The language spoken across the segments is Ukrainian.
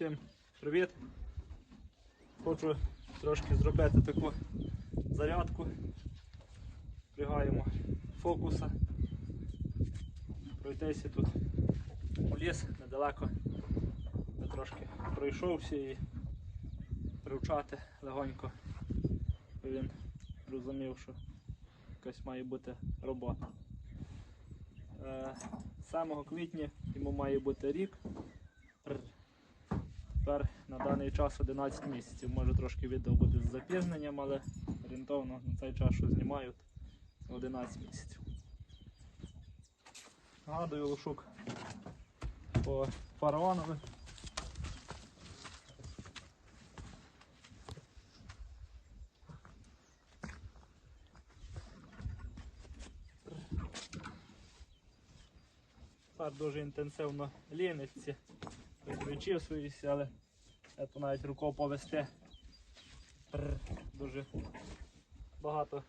Всім привіт! Хочу трошки зробити таку зарядку. Впрягаємо фокуса. Пройтися тут у ліс недалеко. Я трошки пройшовся і привчати легонько. Він розумів, що якась має бути робота. Е, 7 квітня йому має бути рік. Тепер на даний час 11 місяців. Може трошки відео буде з запізненням, але орієнтовно на цей час, що знімають, 11 місяців. Нагадую лошук по фараонові. Тепер дуже інтенсивно ліниться, вичісуюся, але я то навіть рукою повести. Дуже багато.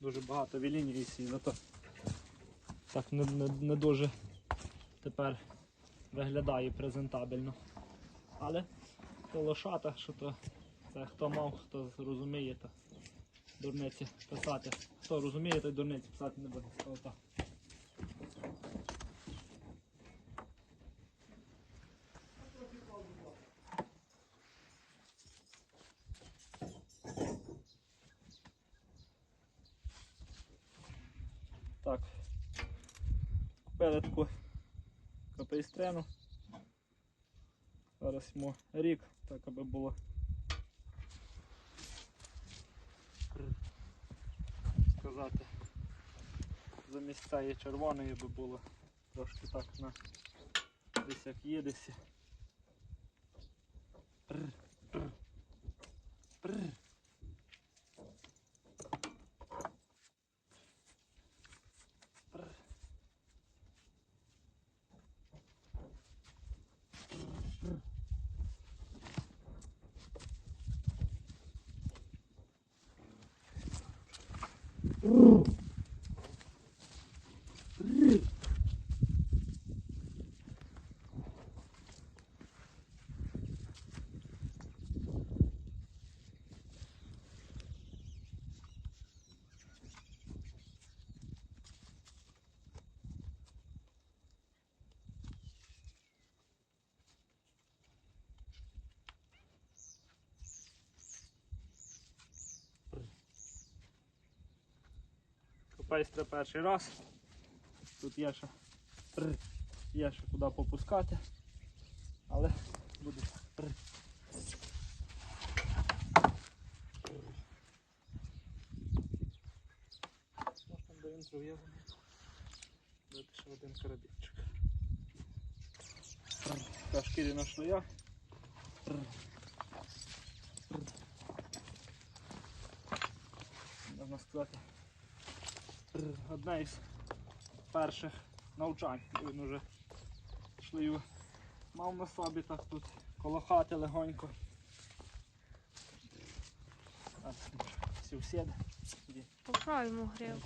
Дуже багато вілінюється і зато так не, не, не дуже тепер виглядає презентабельно. Але то лошата, що то це хто мав, хто розуміє, то дурниці писати. Хто розуміє, той дурниці писати не буде. 2008 рік, так аби було. Сказати, замість цієї червоної би було трошки так на десь як є десь. Прр, прр. Копайстра перший раз. Тут є ще, є ще куди попускати. Але буде. Дати ще один карабінчик. Така шкіряна шлея. Можна сказати одне із перших навчань. Він вже шлею мав на собі так тут коло хати легонько. Так, всі сіди. Сюди. Поправимо грив.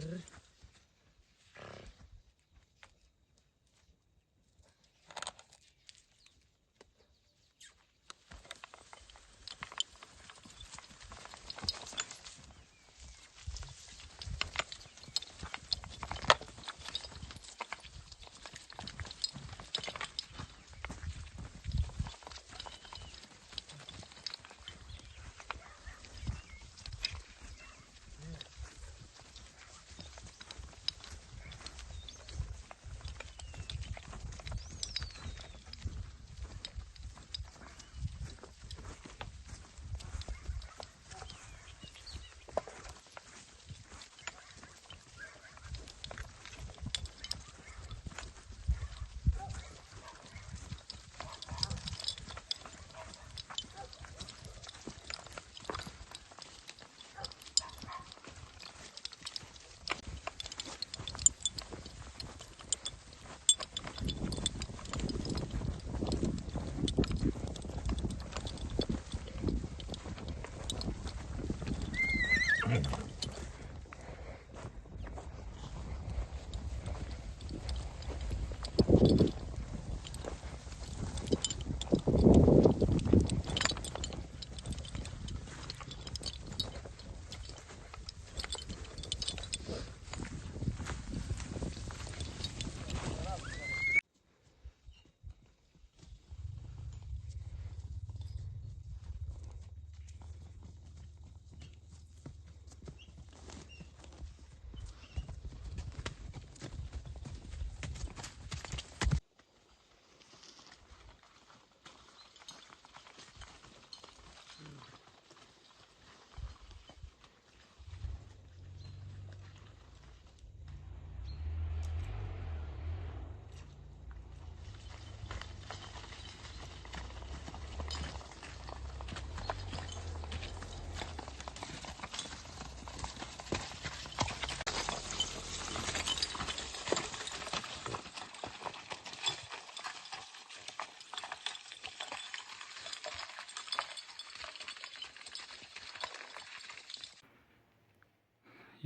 Grr.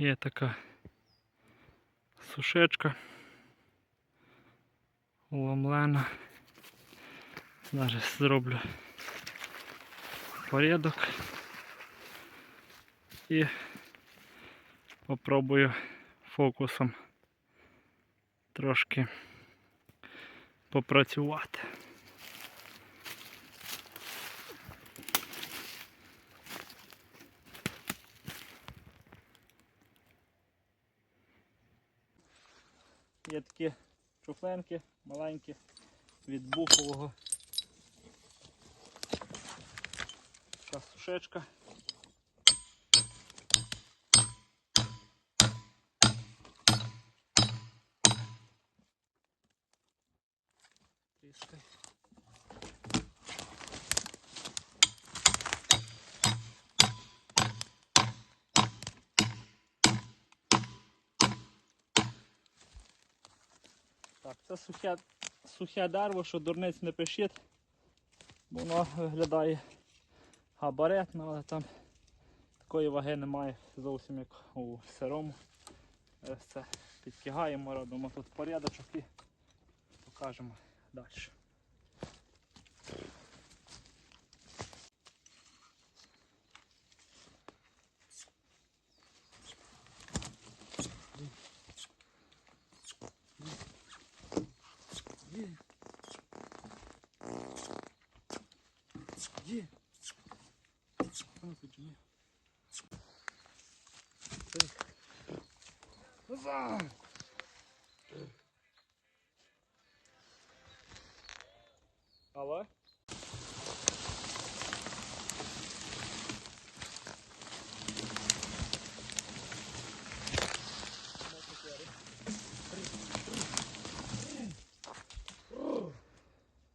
Є така сушечка уломлена. Зараз зроблю порядок і попробую фокусом трошки попрацювати. Є такі чуфленки маленькі від бухового. Така сушечка. Трішки. Так, це сухе, сухе дерево, що дурниць не пишіть. Воно виглядає габаретно, але там такої ваги немає зовсім як у сирому. Зараз це підтягаємо, робимо тут порядочок і покажемо далі. Є. А, тут є. Так. Назад. Алло?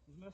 Візьми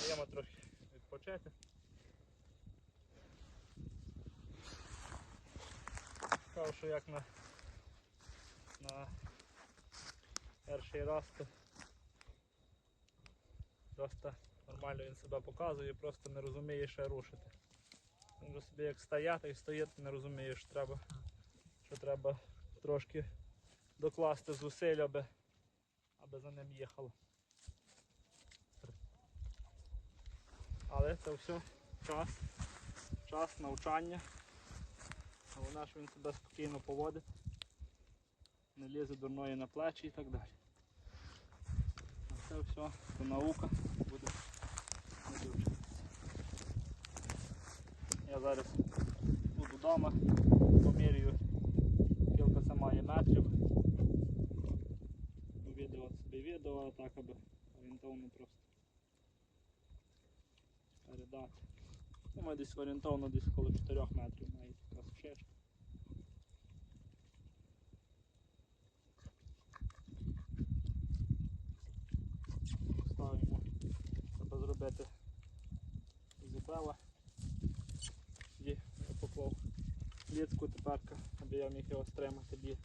даємо трохи відпочити. Кажу, що як на, на перший раз, то просто нормально він себе показує, просто не розуміє ще рушити. Він вже собі як стояти і стоїть, не розуміє, що треба, що треба трошки докласти зусиль, аби, аби за ним їхало. Але це все час, час навчання. Головне, що він себе спокійно поводить, не лізе дурної на плечі і так далі. А це все, це наука буде вчитися. Я зараз буду вдома, помірюю, скільки це має метрів. Відео собі відео, так аби орієнтовно просто передати. Думаю, десь орієнтовно десь коло 4 метрів має така сушечка. Ставимо, треба зробити зубела. Є, я поклав літку тепер, аби я міг його стримати. Бі.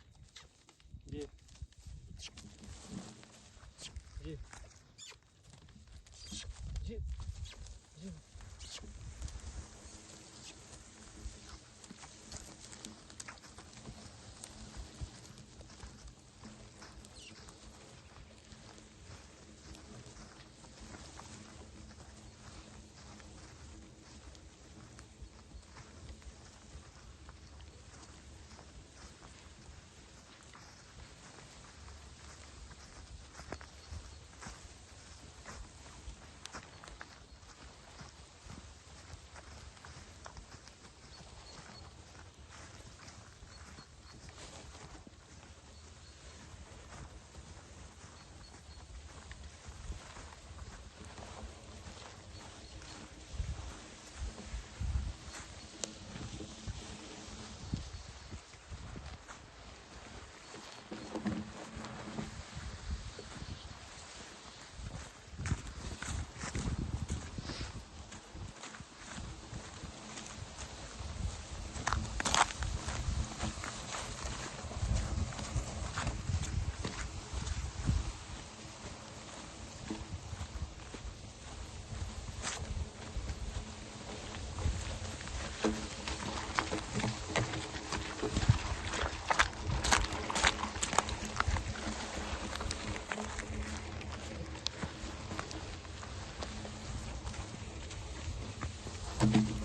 Thank you.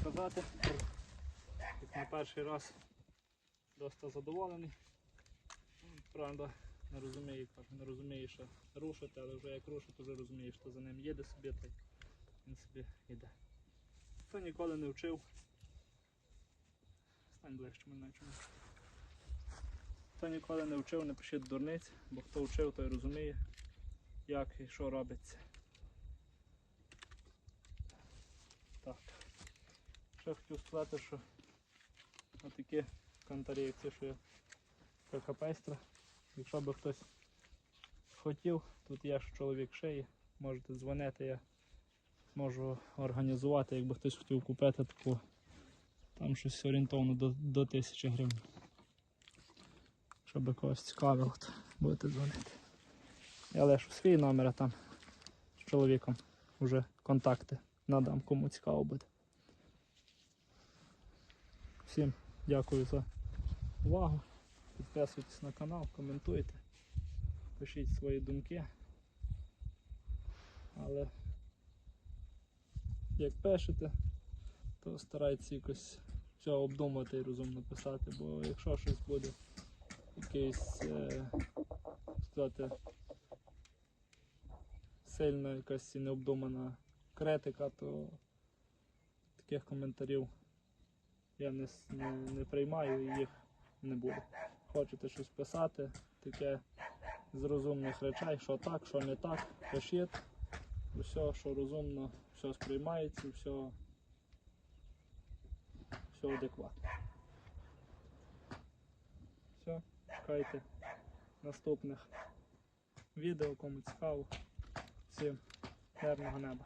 Сказати. Як на перший раз досить задоволений. Ну, Правда, не розумію, кажу, не розумію, що рушити, але вже як рушить, вже розумієш, що за ним їде собі, та він собі йде. Хто ніколи не вчив. Стань ближче мене чому. Хто ніколи не вчив, не пишіть дурниць, бо хто вчив, той розуміє, як і що робиться. Ще хотів сказати, що отакі кантарі, що є така. Якщо би хтось хотів, тут є ж чоловік шиї, можете дзвонити, я можу організувати, якби хтось хотів купити таку, там щось орієнтовно до, до 1000 гривень. Щоб когось цікавило, то будете дзвонити. Я лишу свій номер, а там з чоловіком вже контакти надам, кому цікаво буде. Всім дякую за увагу. Підписуйтесь на канал, коментуйте, пишіть свої думки. Але як пишете, то старайтеся якось все обдумати і розумно писати, бо якщо щось буде якийсь е, сказати, сильно якась і необдумана критика, то таких коментарів я не, не, не приймаю і їх не буде. Хочете щось писати, таке з розумних речей, що так, що не так, пишіть. Все, що розумно, все сприймається, все, все адекватно. Все, чекайте наступних відео, кому цікаво. Всім мирного неба.